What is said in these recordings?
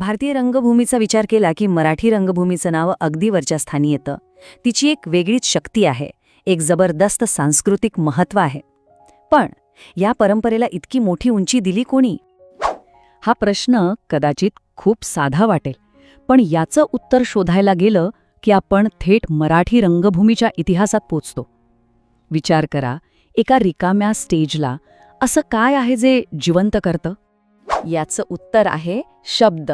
भारतीय रंगभूमीचा विचार केला की मराठी रंगभूमीचं नाव अगदी वरच्या स्थानी येतं. तिची एक वेगळीच शक्ती आहे. एक जबरदस्त सांस्कृतिक महत्त्व आहे. पण या परंपरेला इतकी मोठी उंची दिली कोणी? हा प्रश्न कदाचित खूप साधा वाटेल. पण याचं उत्तर शोधायला गेलं की आपण थेट मराठी रंगभूमीच्या इतिहासात पोचतो. विचार करा एका रिकाम्या स्टेजला असं काय आहे जे जिवंत करतं? याचं उत्तर आहे शब्द.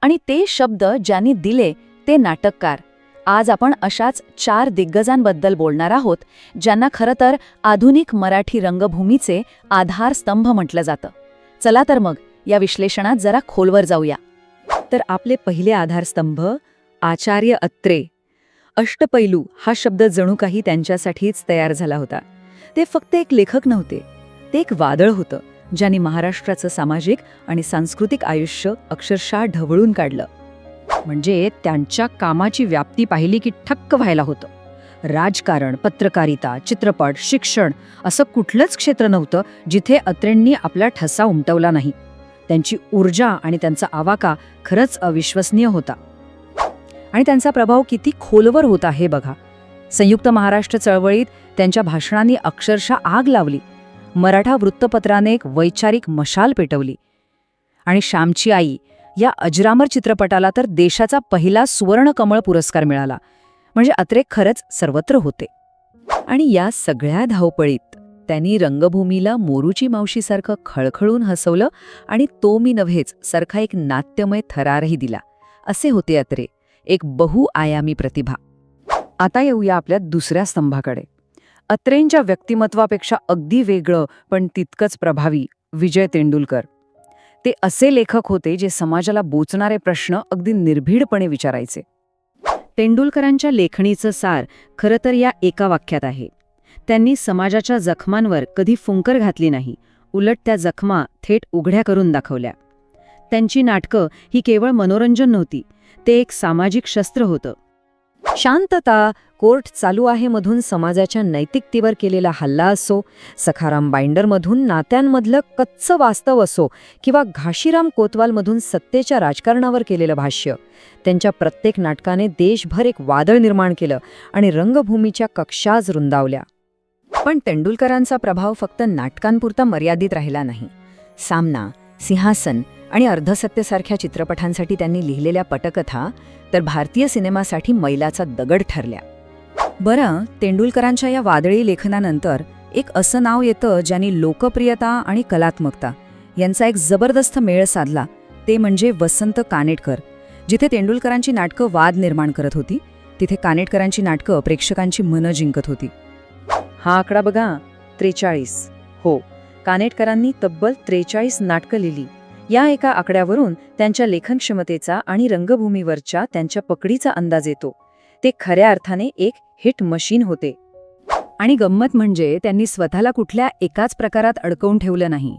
आणि ते शब्द ज्यांनी दिले ते नाटककार. आज आपण अशाच चार दिग्गजांबद्दल बोलणार आहोत ज्यांना खरं तर आधुनिक मराठी रंगभूमीचे आधारस्तंभ म्हटलं जातं. चला तर मग या विश्लेषणात जरा खोलवर जाऊया. तर आपले पहिले आधारस्तंभ आचार्य अत्रे. अष्टपैलू हा शब्द जणू काही त्यांच्यासाठीच तयार झाला होता. ते फक्त एक लेखक नव्हते ते एक वादळ होतं. ज्यांनी महाराष्ट्राचं सामाजिक आणि सांस्कृतिक आयुष्य अक्षरशः ढवळून काढलं. म्हणजे त्यांच्या कामाची व्याप्ती पाहिली की ठक्क व्हायला होतं. राजकारण पत्रकारिता चित्रपट शिक्षण असं कुठलंच क्षेत्र नव्हतं जिथे अत्रेंनी आपला ठसा उमटवला नाही. त्यांची ऊर्जा आणि त्यांचा आवाका खरंच अविश्वसनीय होता. आणि त्यांचा प्रभाव किती खोलवर होता हे बघा. संयुक्त महाराष्ट्र चळवळीत त्यांच्या भाषणांनी अक्षरशः आग लावली. मराठा वृत्तपत्राने एक वैचारिक मशाल पेटवली. आणि श्यामची आई या अजरामर चित्रपटाला तर देशाचा पहिला सुवर्णकमळ पुरस्कार मिळाला. म्हणजे अत्रे खरंच सर्वत्र होते. आणि या सगळ्या धावपळीत त्यांनी रंगभूमीला मोरूची मावशीसारखं खळखळून हसवलं आणि तो मी नव्हेच सारखा एक नाट्यमय थरारही दिला. असे होते अत्रे एक बहुआयामी प्रतिभा. आता येऊया आपल्या दुसऱ्या स्तंभाकडे. अत्रेंच्या व्यक्तिमत्वापेक्षा अगदी वेगळं पण तितकंच प्रभावी विजय तेंडुलकर. ते असे लेखक होते जे समाजाला बोचणारे प्रश्न अगदी निर्भीडपणे विचारायचे. तेंडुलकरांच्या लेखणीचं सार खरं तर या एका वाक्यात आहे. त्यांनी समाजाच्या जखमांवर कधी फुंकर घातली नाही उलट त्या जखमा थेट उघड्या करून दाखवल्या. त्यांची नाटकं ही केवळ मनोरंजन नव्हती ते एक सामाजिक शस्त्र होतं. शांतता कोर्ट चालू आहे मधून समाजाच्या नैतिकतेवर केलेला हल्ला असो सखाराम बाइंडरमधून नात्यांमधलं कच्चं वास्तव असो किंवा घाशीराम कोतवालमधून सत्तेच्या राजकारणावर केलेलं भाष्य. त्यांच्या प्रत्येक नाटकाने देशभर एक वादळ निर्माण केलं आणि रंगभूमीच्या कक्षाज रुंदावल्या. पण तेंडुलकरांचा प्रभाव फक्त नाटकांपुरता मर्यादित राहिला नाही. सामना सिंहासन आणि अर्धसत्यसारख्या चित्रपटांसाठी त्यांनी लिहिलेल्या पटकथा तर भारतीय सिनेमासाठी मैलाचा दगड ठरल्या. बरं तेंडुलकरांच्या या वादळी लेखनानंतर एक असं नाव येतं ज्यांनी लोकप्रियता आणि कलात्मकता यांचा एक जबरदस्त मेळ साधला ते म्हणजे वसंत कानेटकर जिथे तेंडुलकरांची नाटकं वाद निर्माण करत होती तिथे कानेटकरांची नाटकं प्रेक्षकांची मनं जिंकत होती. हा आकडा बघा त्रेचाळीस. हो कानेटकरांनी तब्बल त्रेचाळीस नाटकं लिहिली. या एका आकड्यावरून त्यांच्या लेखन क्षमतेचा आणि रंगभूमीवरच्या त्यांच्या पकडीचा अंदाज येतो. ते खऱ्या अर्थाने एक हिट मशीन होते. आणि गंमत म्हणजे त्यांनी स्वतःला कुठल्या एकाच प्रकारात अडकवून ठेवलं नाही.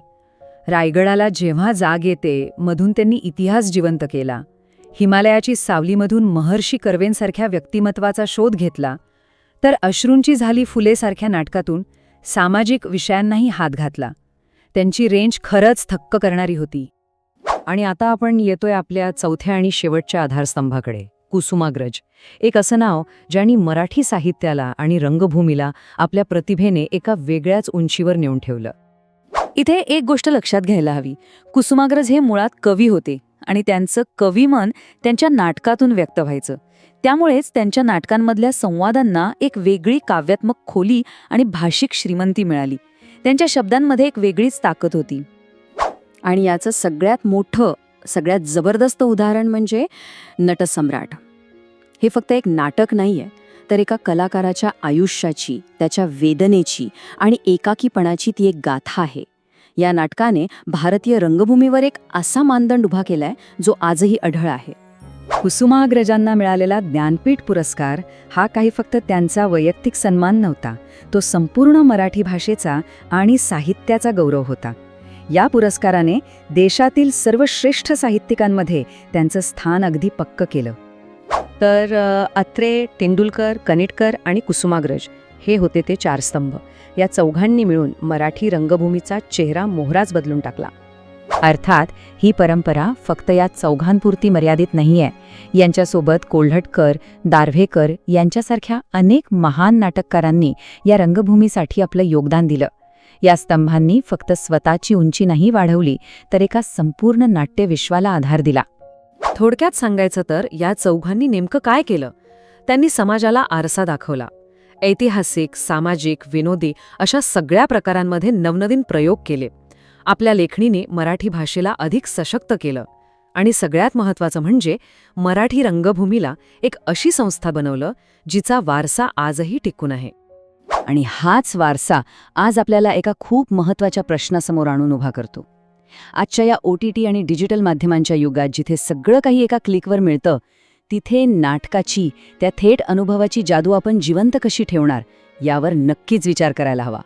रायगडाला जेव्हा जाग येते मधून त्यांनी इतिहास जिवंत केला. हिमालयाची सावलीमधून महर्षी कर्वेंसारख्या व्यक्तिमत्वाचा शोध घेतला. तर अश्रूंची झाली फुलेसारख्या नाटकातून सामाजिक विषयांनाही हात घातला. त्यांची रेंज खरंच थक्क करणारी होती. आणि आता आपण येतोय आपल्या चौथ्या आणि शेवटच्या आधारस्तंभाकडे कुसुमाग्रज. एक असं नाव ज्यांनी मराठी साहित्याला आणि रंगभूमीला आपल्या प्रतिभेने एका वेगळ्याच उंचीवर नेऊन ठेवलं. इथे एक गोष्ट लक्षात घ्यायला हवी. कुसुमाग्रज हे मुळात कवी होते आणि त्यांचं कविमन त्यांच्या नाटकातून व्यक्त व्हायचं. त्यामुळेच त्यांच्या नाटकांमधल्या संवादांना एक वेगळी काव्यात्मक खोली आणि भाषिक श्रीमंती मिळाली. त्यांच्या शब्दांमध्ये एक वेगळीच ताकद होती. आणि याचं सगळ्यात मोठं सगळ्यात जबरदस्त उदाहरण म्हणजे नटसम्राट. हे फक्त एक नाटक नाही आहे तर एका कलाकाराच्या आयुष्याची त्याच्या वेदनेची आणि एकाकीपणाची ती एक गाथा आहे. या नाटकाने भारतीय रंगभूमीवर एक असा मानदंड उभा केलाय जो आजही अढळ आहे. कुसुमाग्रजांना मिळालेला ज्ञानपीठ पुरस्कार हा काही फक्त त्यांचा वैयक्तिक सन्मान नव्हता. तो संपूर्ण मराठी भाषेचा आणि साहित्याचा गौरव होता. या पुरस्काराने देशातील सर्वश्रेष्ठ साहित्यिकांमध्ये त्यांचं स्थान अगदी पक्क केलं. तर अत्रे तेंडुलकर कनेटकर आणि कुसुमाग्रज हे होते ते चार स्तंभ. या चौघांनी मिळून मराठी रंगभूमीचा चेहरा मोहराच बदलून टाकला. अर्थात ही परंपरा फक्त या चौघांपुरती मर्यादित नाहीये. यांच्यासोबत कोल्हटकर दार्व्हेकर यांच्यासारख्या अनेक महान नाटककारांनी या रंगभूमीसाठी आपलं योगदान दिलं. या स्तंभांनी फक्त स्वतःची उंची नाही वाढवली तर एका संपूर्ण नाट्यविश्वाला आधार दिला. थोडक्यात सांगायचं तर या चौघांनी नेमकं काय केलं? त्यांनी समाजाला आरसा दाखवला. ऐतिहासिक सामाजिक विनोदी अशा सगळ्या प्रकारांमध्ये नवनवीन प्रयोग केले. आपल्या लेखणीने मराठी भाषेला अधिक सशक्त केलं. आणि सगळ्यात महत्त्वाचं म्हणजे मराठी रंगभूमीला एक अशी संस्था बनवलं जिचा वारसा आजही टिकून आहे. आणि हाच वारसा आज आपल्याला एका खूप महत्त्वाच्या प्रश्नासमोर आणून उभा करतो. आजच्या या ओ टी टी आणि डिजिटल माध्यमांच्या युगात जिथे सगळं काही एका क्लिकवर मिळतं तिथे नाटकाची त्या थेट अनुभवाची जादू आपण जिवंत कशी ठेवणार यावर नक्कीच विचार करायला हवा.